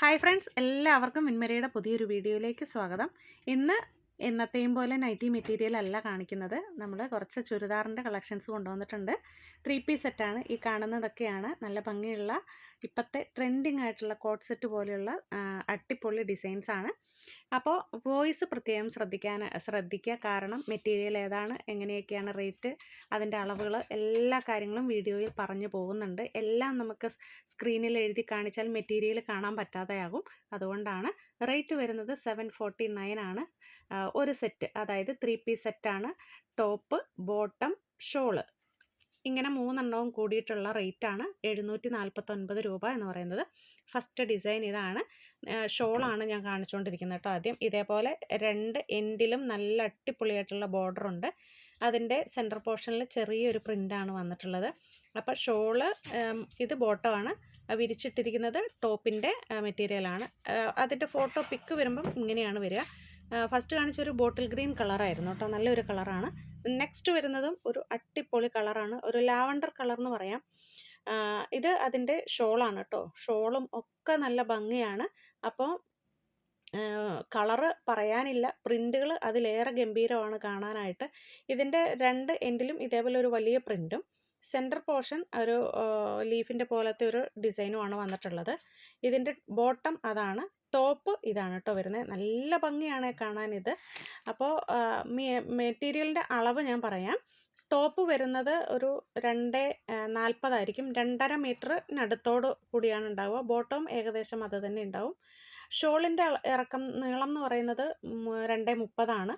Hi friends എല്ലാവർക്കും മിൻമരയുടെ പുതിയൊരു വീഡിയോയിലേക്ക് സ്വാഗതം. ഇന്ന് എന്നത്തെയും പോലെ നൈറ്റി മെറ്റീരിയൽ അല്ല കാണിക്കുന്നത്. നമ്മൾ കുറച്ച് ചുരിദാറിന്റെ കളക്ഷൻസ് കൊണ്ടുവന്നിട്ടുണ്ട്. ത്രീ പീസ് സെറ്റാണ്. ഈ കാണുന്നതൊക്കെയാണ് നല്ല ഭംഗിയുള്ള ഇപ്പോഴത്തെ ട്രെൻഡിങ് ആയിട്ടുള്ള കോട്ട് സെറ്റ് പോലെയുള്ള അട്ടിപ്പൊളി ഡിസൈൻസ് ആണ് അപ്പോൾ വോയിസ് പ്രത്യേകം ശ്രദ്ധിക്കാൻ ശ്രദ്ധിക്കുക കാരണം മെറ്റീരിയൽ ഏതാണ് എങ്ങനെയൊക്കെയാണ് റേറ്റ് അതിന്റെ അളവുകൾ എല്ലാ കാര്യങ്ങളും വീഡിയോയിൽ പറഞ്ഞു പോകുന്നുണ്ട്. എല്ലാം നമുക്ക് സ്ക്രീനിൽ എഴുതി കാണിച്ചാൽ മെറ്റീരിയൽ കാണാൻ പറ്റാതെയാകും. അതുകൊണ്ടാണ് റേറ്റ് വരുന്നത് സെവൻ ഫോർട്ടി നയൻ ആണ്. ഒരു സെറ്റ് അതായത് ത്രീ പീസ് സെറ്റാണ്. Top bottom shawl. ഇങ്ങനെ മൂന്നെണ്ണവും കൂടിയിട്ടുള്ള റേറ്റാണ് എഴുന്നൂറ്റി നാൽപ്പത്തൊൻപത് രൂപ എന്ന് പറയുന്നത്. ഫസ്റ്റ് ഡിസൈൻ ഇതാണ്. ഷോളാണ് ഞാൻ കാണിച്ചുകൊണ്ടിരിക്കുന്നത് കേട്ടോ ആദ്യം. ഇതേപോലെ രണ്ട് എൻഡിലും നല്ല അട്ടിപ്പൊളിയായിട്ടുള്ള ബോർഡർ ഉണ്ട് അതിന്റെ സെന്റർ പോർഷനിൽ ചെറിയൊരു പ്രിന്റാണ് വന്നിട്ടുള്ളത്. അപ്പോൾ ഷോൾ ഇത് ബോട്ടമാണ്. വിരിച്ചിട്ടിരിക്കുന്നത് ടോപ്പിന്റെ മെറ്റീരിയലാണ്. അതിന്റെ ഫോട്ടോ പിക്ക് വരുമ്പം ഇങ്ങനെയാണ് വരിക. ഫസ്റ്റ് കാണിച്ചൊരു ബോട്ടിൽ ഗ്രീൻ കളറായിരുന്നു കേട്ടോ. നല്ലൊരു കളറാണ്. നെക്സ്റ്റ് വരുന്നതും ഒരു അട്ടിപ്പൊളി കളറാണ്. ഒരു ലാവണ്ടർ കളർ എന്ന് പറയാം ഇത് അതിന്റെ ഷോളാണ് കേട്ടോ ഷോളും ഒക്കെ നല്ല ഭംഗിയാണ്. അപ്പോൾ കളറ് പറയാനില്ല. പ്രിന്റുകൾ അതിലേറെ ഗംഭീരമാണ് കാണാനായിട്ട്. ഇതിന്റെ രണ്ട് എൻഡിലും ഇതേപോലെ ഒരു വലിയ പ്രിന്റും സെന്റർ പോർഷൻ ഒരു ലീഫിന്റെ പോലത്തെ ഒരു ഡിസൈനുമാണ് വന്നിട്ടുള്ളത്. ഇതിന്റെ ബോട്ടം അതാണ്. ടോപ്പ് ഇതാണ് കേട്ടോ വരുന്നത്. നല്ല ഭംഗിയാണ് കാണാൻ ഇത് അപ്പോൾ മെറ്റീരിയലിന്റെ അളവ് ഞാൻ പറയാം. ടോപ്പ് വരുന്നത് ഒരു രണ്ട് നാൽപ്പതായിരിക്കും രണ്ടര മീറ്ററിനടുത്തോട് കൂടിയാണ് ഉണ്ടാവുക. ബോട്ടം ഏകദേശം അത് തന്നെ ഉണ്ടാവും. ഷോളിന്റെ ഇറക്കം നീളം എന്ന് പറയുന്നത് രണ്ട് മുപ്പതാണ്.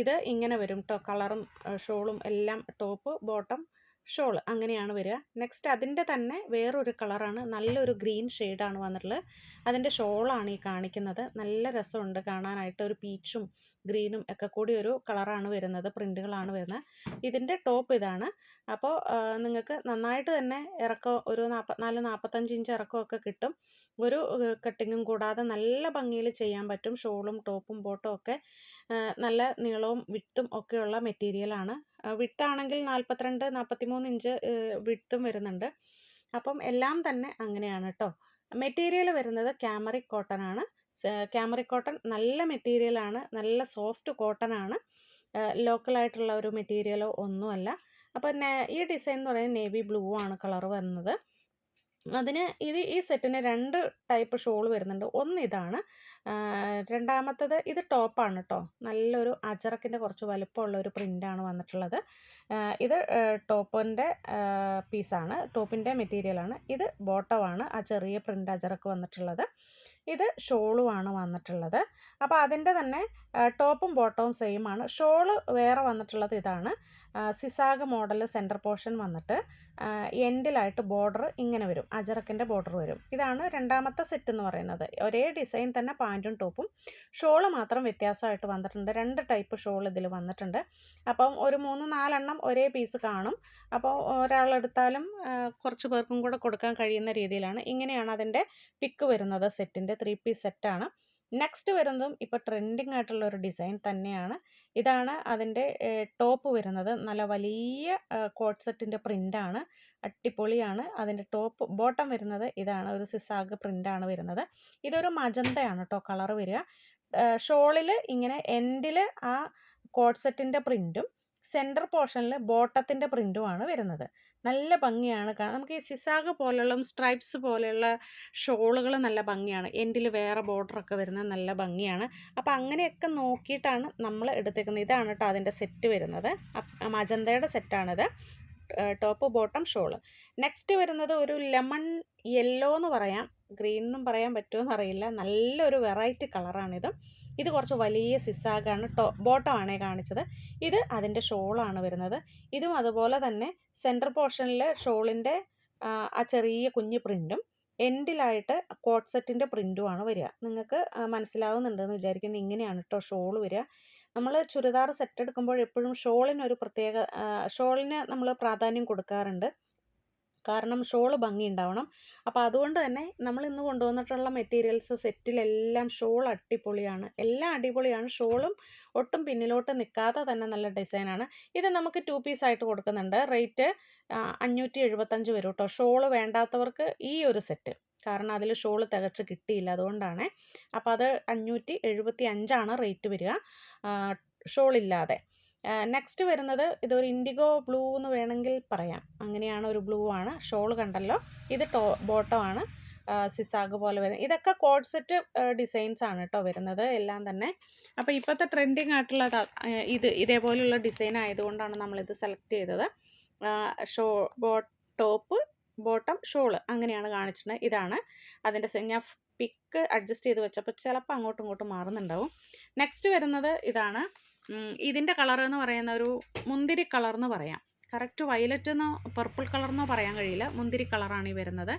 ഇത് ഇങ്ങനെ വരും കേട്ടോ കളറും ഷോളും എല്ലാം ടോപ്പ് ബോട്ടം ഷോൾ അങ്ങനെയാണ് വരിക. നെക്സ്റ്റ് അതിന്റെ തന്നെ വേറൊരു കളറാണ്. നല്ലൊരു ഗ്രീൻ ഷെയ്ഡാണ് വന്നിട്ടുള്ളത്. അതിന്റെ ഷോളാണ് ഈ കാണിക്കുന്നത്. നല്ല രസമുണ്ട് കാണാനായിട്ട്. ഒരു പീച്ചും ഗ്രീനും ഒക്കെ കൂടി ഒരു കളറാണ് വരുന്നത്. പ്രിന്റുകളാണ് വരുന്നത്. ഇതിന്റെ ടോപ്പ് ഇതാണ്. അപ്പോൾ നിങ്ങൾക്ക് നന്നായിട്ട് തന്നെ ഇറക്കം ഒരു നാൽപ്പത്തിനാല് നാൽപ്പത്തഞ്ച് ഇഞ്ച് ഇറക്കമൊക്കെ കിട്ടും. ഒരു കട്ടിങ്ങും കൂടാതെ നല്ല ഭംഗിയിൽ ചെയ്യാൻ പറ്റും. ഷോളും ടോപ്പും ബോട്ടും ഒക്കെ. നല്ല നീളവും വിട്ടും ഒക്കെയുള്ള മെറ്റീരിയലാണ്. വിട്ടാണെങ്കിൽ നാൽപ്പത്തിരണ്ട് നാൽപ്പത്തിമൂന്ന് ഇഞ്ച് വിട്ടും വരുന്നുണ്ട്. അപ്പം എല്ലാം തന്നെ അങ്ങനെയാണ് കേട്ടോ മെറ്റീരിയൽ വരുന്നത് ക്യാമറിക് കോട്ടൺ ആണ് ക്യാമറി കോട്ടൺ നല്ല മെറ്റീരിയലാണ്. നല്ല സോഫ്റ്റ് കോട്ടൺ ആണ് ലോക്കലായിട്ടുള്ള ഒരു മെറ്റീരിയലോ ഒന്നുമല്ല. അപ്പം ഈ ഡിസൈൻ എന്ന് പറയുന്നത് നേവി ബ്ലൂ ആണ് കളർ വരുന്നത്. അതിന് ഇത് ഈ സെറ്റിന് രണ്ട് ടൈപ്പ് ഷോൾ വരുന്നുണ്ട്. ഒന്ന് ഇതാണ് രണ്ടാമത്തത് ഇത് ടോപ്പാണ് കേട്ടോ നല്ലൊരു അജറക്കിന്റെ കുറച്ച് വലുപ്പമുള്ള ഒരു പ്രിന്റാണ് വന്നിട്ടുള്ളത്. ഇത് ടോപ്പിന്റെ പീസാണ്. ടോപ്പിന്റെ മെറ്റീരിയലാണ്. ഇത് ബോട്ടമാണ് ആ ചെറിയ പ്രിന്റ് അജറക്ക് വന്നിട്ടുള്ളത്. ഇത് ഷോളുമാണ് വന്നിട്ടുള്ളത്. അപ്പോൾ അതിന്റെ തന്നെ ടോപ്പും ബോട്ടവും സെയിം ആണ്. ഷോൾ വേറെ വന്നിട്ടുള്ളത് ഇതാണ്. സിസാഗ് മോഡൽ സെന്റർ പോർഷൻ വന്നിട്ട് എൻഡിലായിട്ട് ബോർഡർ ഇങ്ങനെ വരും. അജറക്കിന്റെ ബോർഡർ വരും. ഇതാണ് രണ്ടാമത്തെ സെറ്റ് എന്ന് പറയുന്നത്. ഒരേ ഡിസൈൻ തന്നെ പാന്റും ടോപ്പും ഷോൾ മാത്രം വ്യത്യാസമായിട്ട് വന്നിട്ടുണ്ട്. രണ്ട് ടൈപ്പ് ഷോൾ ഇതിൽ വന്നിട്ടുണ്ട്. അപ്പം ഒരു മൂന്ന് നാലെണ്ണം ഒരേ പീസ് കാണും. അപ്പോൾ ഒരാളെടുത്താലും കുറച്ച് പേർക്കും കൂടെ കൊടുക്കാൻ കഴിയുന്ന രീതിയിലാണ്. ഇങ്ങനെയാണ് അതിന്റെ പിക്ക് വരുന്നത് സെറ്റിന്റെ ത്രീ പീസ് സെറ്റാണ് നെക്സ്റ്റ് വരുന്നതും ഇപ്പോൾ ട്രെൻഡിങ് ആയിട്ടുള്ള ഒരു ഡിസൈൻ തന്നെയാണ്. ഇതാണ് അതിന്റെ ടോപ്പ് വരുന്നത്. നല്ല വലിയ കോട്ട് സെറ്റിന്റെ പ്രിന്റാണ് അട്ടിപ്പൊളിയാണ് അതിന്റെ ടോപ്പ് ബോട്ടം വരുന്നത് ഇതാണ്. ഒരു സിസാഗ് പ്രിന്റാണ് വരുന്നത്. ഇതൊരു മജന്തയാണ് കേട്ടോ കളർ വരിക. ഷോളിൽ ഇങ്ങനെ എൻഡിൽ ആ കോട്ട് സെറ്റിന്റെ പ്രിന്റും സെന്റർ പോർഷനിൽ ബോട്ടത്തിന്റെ പ്രിന്റുമാണ് വരുന്നത്. നല്ല ഭംഗിയാണ്. കാരണം നമുക്ക് ഈ സിസാഗ് പോലെയുള്ള സ്ട്രൈപ്സ് പോലെയുള്ള ഷോളുകൾ നല്ല ഭംഗിയാണ്. എൻഡിൽ വേറെ ബോർഡറൊക്കെ വരുന്നത് നല്ല ഭംഗിയാണ്. അപ്പോൾ അങ്ങനെയൊക്കെ നോക്കിയിട്ടാണ് നമ്മൾ എടുത്തേക്കുന്നത്. ഇതാണ് കേട്ടോ അതിന്റെ സെറ്റ് വരുന്നത്. മജന്തയുടെ സെറ്റാണിത്. ടോപ്പ് ബോട്ടം ഷോൾ നെക്സ്റ്റ് വരുന്നത് ഒരു ലെമൺ യെല്ലോ എന്ന് പറയാം. ഗ്രീൻ എന്നും പറയാൻ പറ്റുമോ എന്നറിയില്ല. നല്ലൊരു വെറൈറ്റി കളറാണിത് ഇത് കുറച്ച് വലിയ സിസാഗാണ് ടോ ബോട്ടമാണേ കാണിച്ചത്. ഇത് അതിന്റെ ഷോളാണ് വരുന്നത്. ഇതും അതുപോലെ തന്നെ സെന്റർ പോർഷനിൽ ഷോളിന്റെ ആ ചെറിയ കുഞ്ഞ് പ്രിന്റും എൻഡിലായിട്ട് കോട്ട് സെറ്റിന്റെ പ്രിന്റുമാണ് വരിക. നിങ്ങൾക്ക് മനസ്സിലാവുന്നുണ്ടെന്ന് വിചാരിക്കുന്നത് ഇങ്ങനെയാണ് കേട്ടോ ഷോൾ വരിക. നമ്മൾ ചുരിദാർ സെറ്റ് എടുക്കുമ്പോൾ എപ്പോഴും ഷോളിനൊരു പ്രത്യേക ഷോളിന് നമ്മൾ പ്രാധാന്യം കൊടുക്കാറുണ്ട്. കാരണം ഷോൾ ഭംഗി ഉണ്ടാവണം അപ്പോൾ അതുകൊണ്ട് തന്നെ നമ്മൾ ഇന്ന് കൊണ്ടുവന്നിട്ടുള്ള മെറ്റീരിയൽസ് സെറ്റിലെല്ലാം ഷോൾ അടിപൊളിയാണ്. എല്ലാം അടിപൊളിയാണ്. ഷോളും ഒട്ടും പിന്നിലോട്ട് നിൽക്കാതെ തന്നെ നല്ല ഡിസൈനാണ്. ഇത് നമുക്ക് ടു പീസ് ആയിട്ട് കൊടുക്കുന്നുണ്ട്. റേറ്റ് അഞ്ഞൂറ്റി എഴുപത്തഞ്ച് വരും കേട്ടോ ഷോൾ വേണ്ടാത്തവർക്ക് ഈ ഒരു സെറ്റ്. കാരണം അതിൽ ഷോൾ തികച്ച് കിട്ടിയില്ല അതുകൊണ്ടാണ്. അപ്പോൾ അത് അഞ്ഞൂറ്റി എഴുപത്തി അഞ്ചാണ് റേറ്റ് വരിക. ഷോൾ ഇല്ലാതെ നെക്സ്റ്റ് വരുന്നത് ഇതൊരു ഇൻഡിഗോ ബ്ലൂ എന്ന് വേണമെങ്കിൽ പറയാം. അങ്ങനെയാണ് ഒരു ബ്ലൂ ആണ്. ഷോൾ കണ്ടല്ലോ. ഇത് ടോ ബോട്ടമാണ് സിസാഗ് പോലെ വരുന്നത് ഇതൊക്കെ കോഡ്സെറ്റ് ഡിസൈൻസ് ആണ് കേട്ടോ വരുന്നത്. എല്ലാം തന്നെ. അപ്പോൾ ഇപ്പോഴത്തെ ട്രെൻഡിങ് ആയിട്ടുള്ള ഇത് ഇതേപോലെയുള്ള ഡിസൈൻ ആയതുകൊണ്ടാണ് നമ്മളിത് സെലക്ട് ചെയ്തത്. ഷോ ബോ ടോപ്പ് ബോട്ടം ഷോൾ അങ്ങനെയാണ് കാണിച്ചിട്ടുള്ളത് ഇതാണ് അതിന്റെ ഞാൻ പിക്ക് അഡ്ജസ്റ്റ് ചെയ്ത് വെച്ചപ്പോൾ ചിലപ്പോൾ അങ്ങോട്ടും ഇങ്ങോട്ടും മാറുന്നുണ്ടാവും. നെക്സ്റ്റ് വരുന്നത് ഇതാണ് ഇതിന്റെ കളർ എന്ന് പറയുന്ന ഒരു മുന്തിരി കളർ എന്ന് പറയാം. കറക്റ്റ് വയലറ്റ് എന്നോ പർപ്പിൾ കളർ എന്നോ പറയാൻ കഴിയില്ല. മുന്തിരി കളറാണ് ഈ വരുന്നത്.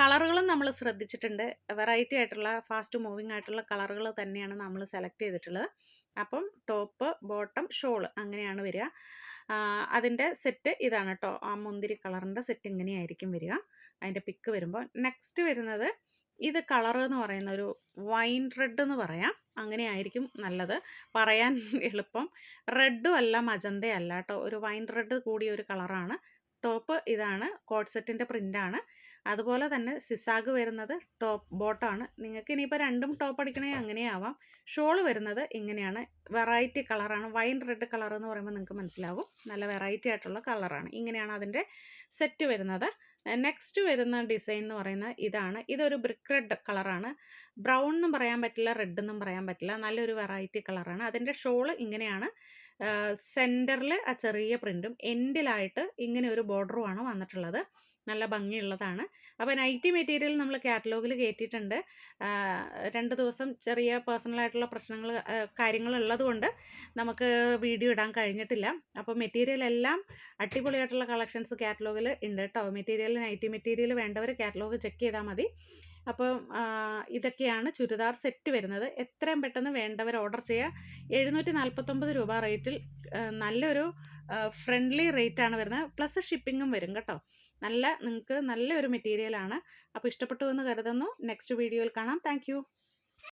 കളറുകളും നമ്മൾ ശ്രദ്ധിച്ചിട്ടുണ്ട്. വെറൈറ്റി ആയിട്ടുള്ള ഫാസ്റ്റ് മൂവിങ് ആയിട്ടുള്ള കളറുകൾ തന്നെയാണ് നമ്മൾ സെലക്ട് ചെയ്തിട്ടുള്ളത്. അപ്പം ടോപ്പ് ബോട്ടം ഷോൾ അങ്ങനെയാണ് വരിക. അതിന്റെ സെറ്റ് ഇതാണ് കേട്ടോ ആ മുന്തിരി കളറിന്റെ സെറ്റ് ഇങ്ങനെയായിരിക്കും വരിക. അതിന്റെ പിക്ക് വരുമ്പോൾ നെക്സ്റ്റ് വരുന്നത് ഇത് കളർ എന്ന് പറയുന്ന ഒരു വൈൻ റെഡ് എന്ന് പറയാം. അങ്ങനെയായിരിക്കും നല്ലത്. പറയാൻ എളുപ്പം. റെഡും അല്ല മജന്തയല്ല കേട്ടോ ഒരു വൈൻ റെഡ് കൂടിയ ഒരു കളറാണ്. ടോപ്പ് ഇതാണ് കോട്ട് സെറ്റിന്റെ പ്രിന്റാണ് അതുപോലെ തന്നെ സിസാഗ് വരുന്നത് ടോപ്പ് ബോട്ടാണ്. നിങ്ങൾക്ക് ഇനിയിപ്പോൾ രണ്ടും ടോപ്പ് അടിക്കണേ അങ്ങനെയാവാം. ഷോൾ വരുന്നത് ഇങ്ങനെയാണ്. വെറൈറ്റി കളറാണ്. വൈൻ റെഡ് കളർ എന്ന് പറയുമ്പോൾ നിങ്ങൾക്ക് മനസ്സിലാവും. നല്ല വെറൈറ്റി ആയിട്ടുള്ള കളറാണ്. ഇങ്ങനെയാണ് അതിന്റെ സെറ്റ് വരുന്നത്. നെക്സ്റ്റ് വരുന്ന ഡിസൈൻ എന്ന് പറയുന്നത് ഇതാണ്. ഇതൊരു ബ്രിക്ക് റെഡ് കളറാണ്. ബ്രൗൺ എന്നും പറയാൻ പറ്റില്ല റെഡ് എന്നും പറയാൻ പറ്റില്ല. നല്ലൊരു വെറൈറ്റി കളറാണ്. അതിന്റെ ഷോൾ ഇങ്ങനെയാണ്. സെന്ററിൽ ആ ചെറിയ പ്രിന്റും എൻഡിലായിട്ട് ഇങ്ങനെ ഒരു ബോർഡറുമാണ് വന്നിട്ടുള്ളത്. നല്ല ഭംഗിയുള്ളതാണ്. അപ്പോൾ നൈറ്റി മെറ്റീരിയൽ നമ്മൾ കാറ്റലോഗിൽ കയറ്റിയിട്ടുണ്ട് രണ്ട് ദിവസം ചെറിയ പേഴ്സണലായിട്ടുള്ള പ്രശ്നങ്ങൾ കാര്യങ്ങൾ ഉള്ളതുകൊണ്ട് നമുക്ക് വീഡിയോ ഇടാൻ കഴിഞ്ഞിട്ടില്ല. അപ്പോൾ മെറ്റീരിയൽ എല്ലാം അടിപൊളിയായിട്ടുള്ള കളക്ഷൻസ് കാറ്റലോഗിൽ ഉണ്ട് കേട്ടോ മെറ്റീരിയൽ നൈറ്റി മെറ്റീരിയൽ വേണ്ടവർ കാറ്റലോഗ് ചെക്ക് ചെയ്താൽ മതി. അപ്പോൾ ഇതൊക്കെയാണ് ചുരിദാർ സെറ്റ് വരുന്നത്. എത്രയും പെട്ടെന്ന് വേണ്ടവർ ഓർഡർ ചെയ്യുക. എഴുന്നൂറ്റി നാൽപ്പത്തൊമ്പത് രൂപ റേറ്റിൽ നല്ലൊരു ഫ്രണ്ട്ലി റേറ്റ് ആണ് വരുന്നത്. പ്ലസ് ഷിപ്പിങ്ങും വരും കേട്ടോ. നല്ല നിങ്ങൾക്ക് നല്ലൊരു മെറ്റീരിയലാണ്. അപ്പോൾ ഇഷ്ടപ്പെട്ടു എന്ന് കരുതുന്നു. നെക്സ്റ്റ് വീഡിയോയിൽ കാണാം. താങ്ക്